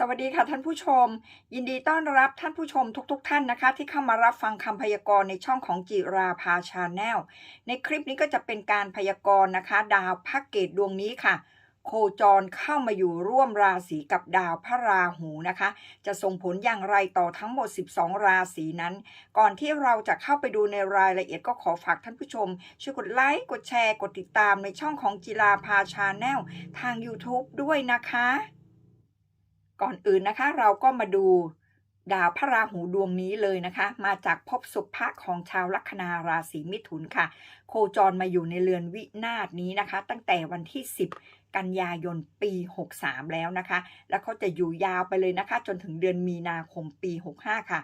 สวัสดีค่ะท่านผู้ชม ยินดีต้อนรับท่านผู้ชมทุกๆทท่านนะคะ ที่เข้ามารับฟังคำพยากรณ์ในช่องของจิราภาชาแนลในคลิปนี้ก็จะเป็นการพยากรณ์นะคะ ดาวพระเกตดวงนี้ค่ะ โคจรเข้ามาอยู่ร่วมราศีกับดาวพระราหูนะคะ จะส่งผลอย่างไรต่อทั้งหมด 12 ราศีนั้น ก่อนที่เราจะเข้าไปดูในรายละเอียดก็ขอฝากท่านผู้ชม ช่วยกดไลค์กดแชร์กดติดตามในช่องของจิราภาชาแนลทาง YouTube ด้วยนะคะ ก่อนอื่นนะคะ เราก็มาดูดาวพระราหูดวงนี้เลยนะคะ มาจากภพสุภะของชาวลัคนาราศีมิถุนค่ะ โคจรมาอยู่ในเรือนวินาศนี้นะคะ ตั้งแต่วันที่ 10 กันยายนปี 63 แล้วนะคะ แล้วเขาจะอยู่ยาวไปเลยนะคะ จนถึงเดือนมีนาคมปี 65 ค่ะ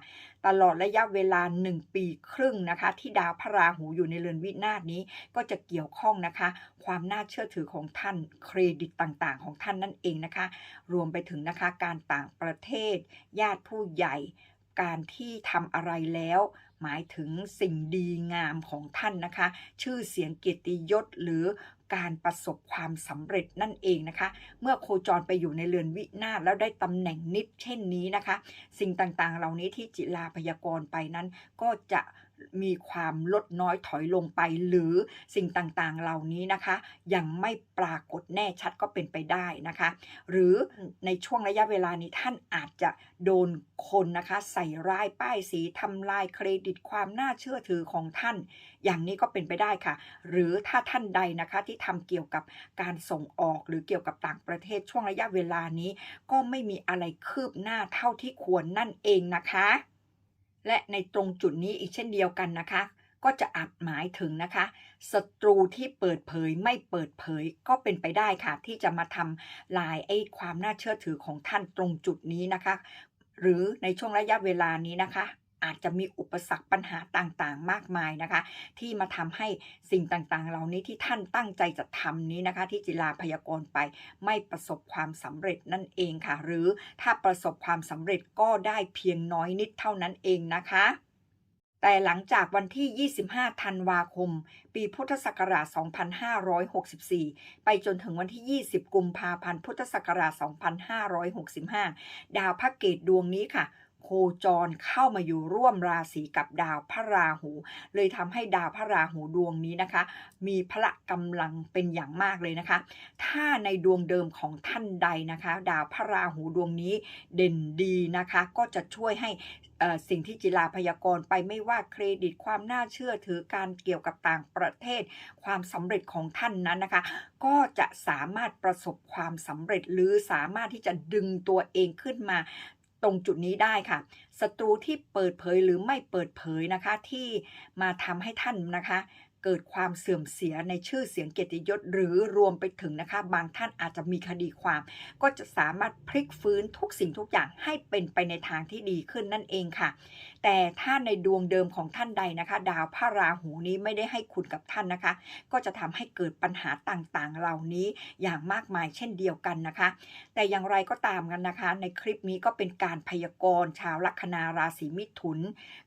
ตลอดระยะเวลา 1 ปีครึ่งนะคะ ที่ดาวพระราหูอยู่ในเรือนวินาศนี้ก็จะเกี่ยวข้องนะคะ ความน่าเชื่อถือของท่านเครดิตต่างๆ ของท่านนั่นเองนะคะ รวมไปถึงนะคะการต่างประเทศ ญาติผู้ใหญ่การที่ทำอะไรแล้วหมายถึงสิ่งดีงามของท่านนะคะ ชื่อเสียงเกียรติยศหรือการประสบความสำเร็จนั่นเองนะคะ เมื่อโคจรไปอยู่ในเรือนวินาศแล้วได้ตำแหน่งนิดเช่นนี้นะคะ สิ่งต่างๆ เหล่านี้ที่จิลาพยากรณ์ไปนั้นก็จะมีความลดน้อยถอยลงไปหรือสิ่งต่างๆเหล่านี้นะคะ ยังไม่ปรากฏแน่ชัดก็เป็นไปได้นะคะ หรือในช่วงระยะเวลานี้ท่านอาจจะโดนคนนะคะ ใส่ร้ายป้ายสีทำลายเครดิตความน่าเชื่อถือของท่าน อย่างนี้ก็เป็นไปได้ค่ะ หรือถ้าท่านใดนะคะที่ทำเกี่ยวกับการส่งออก หรือเกี่ยวกับต่างประเทศช่วงระยะเวลานี้ ก็ไม่มีอะไรคืบหน้าเท่าที่ควรนั่นเองนะคะ และในตรงจุดนี้อีกเช่นเดียวกันนะคะก็จะอาจหมายถึงนะคะศัตรูที่เปิดเผยไม่เปิดเผยก็เป็นไปได้ค่ะ ที่จะมาทำลายไอ้ความน่าเชื่อถือของท่านตรงจุดนี้นะคะ หรือในช่วงระยะเวลานี้นะคะ อาจจะมีอุปสรรคปัญหาต่างๆ มากมายนะคะ ที่มาทำให้สิ่งต่างๆ เหล่านี้ที่ท่านตั้งใจจะทำนี้นะคะ ที่จิลาพยากรณ์ไปไม่ประสบความสำเร็จนั่นเองค่ะ หรือถ้าประสบความสำเร็จก็ได้เพียงน้อยนิดเท่านั้นเองนะคะแต่หลังจากวันที่ 25 ธันวาคม ปีพุทธศักราช 2564 ไปจนถึงวันที่ 20 กุมภาพันธ์ พุทธศักราช 2565 ดาวพระเกตดวงนี้ค่ะ โคจรเข้ามาอยู่ร่วมราศีกับดาวพระราหู เลยทำให้ดาวพระราหูดวงนี้นะคะ มีพละกำลังเป็นอย่างมากเลยนะคะ ถ้าในดวงเดิมของท่านใดนะคะ ดาวพระราหูดวงนี้เด่นดีนะคะ ก็จะช่วยให้สิ่งที่จิลาพยากรไปไม่ว่าเครดิตความน่าเชื่อถือการเกี่ยวกับต่างประเทศ ความสำเร็จของท่านนั้นนะคะ ก็จะสามารถประสบความสำเร็จหรือสามารถที่จะดึงตัวเองขึ้นมา ตรงจุดนี้ได้ค่ะศัตรูที่เปิดเผยหรือไม่เปิดเผยนะคะที่มาทำให้ท่านนะคะ เกิดความเสื่อมเสียในชื่อเสียงเกียรติยศหรือรวมไปถึงนะคะ บางท่านอาจจะมีคดีความ ก็จะสามารถพลิกฟื้นทุกสิ่งทุกอย่างให้เป็นไปในทางที่ดีขึ้นนั่นเองค่ะ แต่ถ้าในดวงเดิมของท่านใดนะคะ ดาวพระราหูนี้ไม่ได้ให้คุณกับท่านนะคะ ก็จะทำให้เกิดปัญหาต่างๆ เหล่านี้อย่างมากมายเช่นเดียวกันนะคะ แต่อย่างไรก็ตามกันนะคะ ในคลิปนี้ก็เป็นการพยากรณ์ชาวลัคนาราศีมิถุน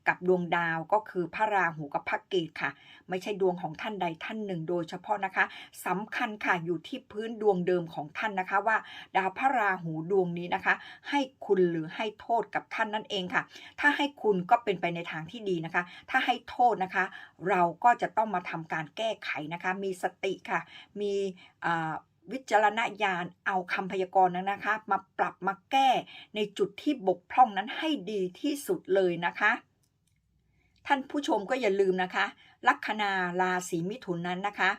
กับดวงดาวก็คือพระราหูกับพระเกตค่ะ ไม่ใช่ดวงวงของท่านใดท่านหนึ่ง โดยเฉพาะนะคะสำคัญค่ะอยู่ที่พื้นดวงเดิมของท่านนะคะว่า ดาวพระราหูดวงนี้นะคะ ให้คุณหรือให้โทษกับท่านนั่นเองค่ะ ถ้าให้คุณก็เป็นไปในทางที่ดีนะคะ ถ้าให้โทษนะคะ เราก็จะต้องมาทำการแก้ไขนะคะ มีสติค่ะ มีวิจารณญาณเอาคำพยากรณ์นั้นนะคะ มาปรับมาแก้ในจุดที่บกพร่องนั้นให้ดีที่สุดเลยนะคะ ท่านผู้ชมก็อย่าลืมนะคะ ลัคนาราศีมิถุนนั้นนะคะ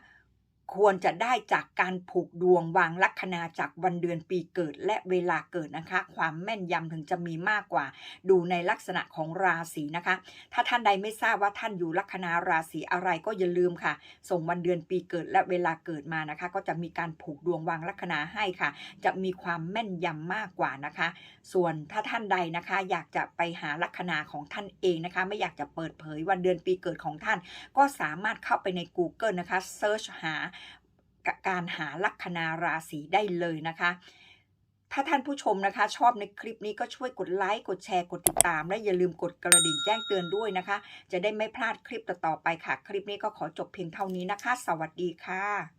ควรจะได้จากการผูกดวงวางลัคนาจากวันเดือนปีเกิดและเวลาเกิดนะคะ ความแม่นยำถึงจะมีมากกว่า ดูในลักษณะของราศีนะคะ ถ้าท่านใดไม่ทราบว่าท่านอยู่ลัคนาราศีอะไรก็อย่าลืมค่ะ ส่งวันเดือนปีเกิดและเวลาเกิดมานะคะ ก็จะมีการผูกดวงวางลัคนาให้ค่ะ จะมีความแม่นยำมากกว่านะคะ ส่วนถ้าท่านใดนะคะ อยากจะไปหาลัคนาของท่านเองนะคะ ไม่อยากจะเปิดเผยวันเดือนปีเกิดของท่าน ก็สามารถเข้าไปใน Google นะคะเซิร์ชหา การหาลัคนาราศีได้เลยนะคะ ถ้าท่านผู้ชมนะคะ ชอบในคลิปนี้ก็ช่วยกดไลค์กดแชร์กดติดตาม และอย่าลืมกดกระดิ่งแจ้งเตือนด้วยนะคะ จะได้ไม่พลาดคลิปต่อๆไปค่ะ คลิปนี้ก็ขอจบเพียงเท่านี้นะคะ สวัสดีค่ะ